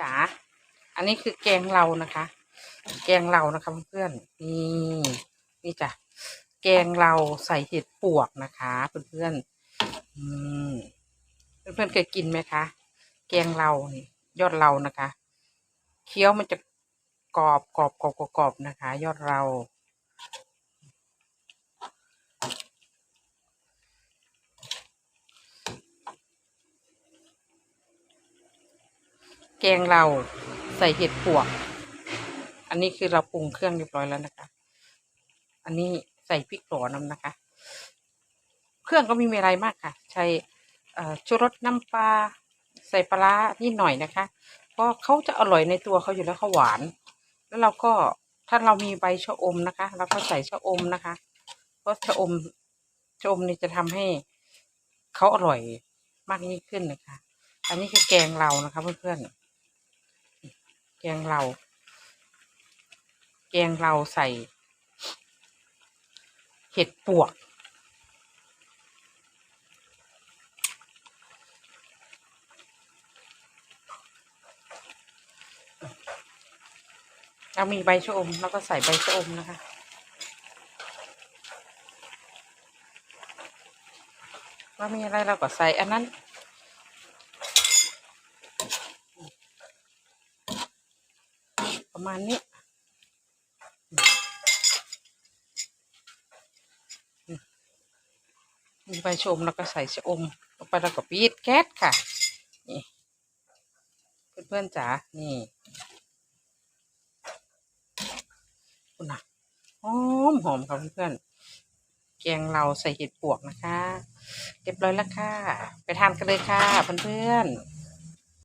จ๋าอันนี้คือแกงเรานะคะ แกงเรานะคะเพื่อนๆนี่นี่จ้ะแกงเราใส่เห็ดปวกนะคะเพื่อนๆอืมเพื่อนๆเคยกินไหมคะแกงเรานี่ยอดเรานะคะ เคี้ยวมันจะกรอบกรอบกรอบกรอบกรอบนะคะ ยอดเรา แกงเราใส่เห็ดปวก อันนี้คือเราปรุงเครื่องเรียบร้อยแล้วนะคะ อันนี้ใส่พริกหลอนนะคะ เครื่องก็ไม่มีอะไรมากค่ะ ใช้ชูรสน้ำปลาใส่ปลาร้านิดหน่อยนะคะ เพราะเขาจะอร่อยในตัวเขาอยู่แล้วเขาหวาน แล้วเราก็ถ้าเรามีใบชะอมนะคะเราก็ใส่ชะอมนะคะ เพราะชะอมชะอมนี่จะทำให้เขาอร่อยมากยิ่งขึ้นนะคะ อันนี้คือแกงเรานะคะเพื่อนๆ แกงเรา แกงเราใส่ เห็ดปวก เรามีใบชะอมแล้วก็ใส่ใบชะอมนะคะว่ามีอะไรเราก็ใส่อันนั้น ประมาณนี้มีใบชมแล้วก็ใส่ชะอมลงไปแล้วก็ปีดแก๊สค่ะ นี่เพื่อนๆจ๋า นี่คุณนะหอมหอมค่ะเพื่อนๆแกงเราใส่เห็ดปวกนะคะ เรียบร้อยแล้วค่ะ ไปทานกันเลยค่ะเพื่อนๆ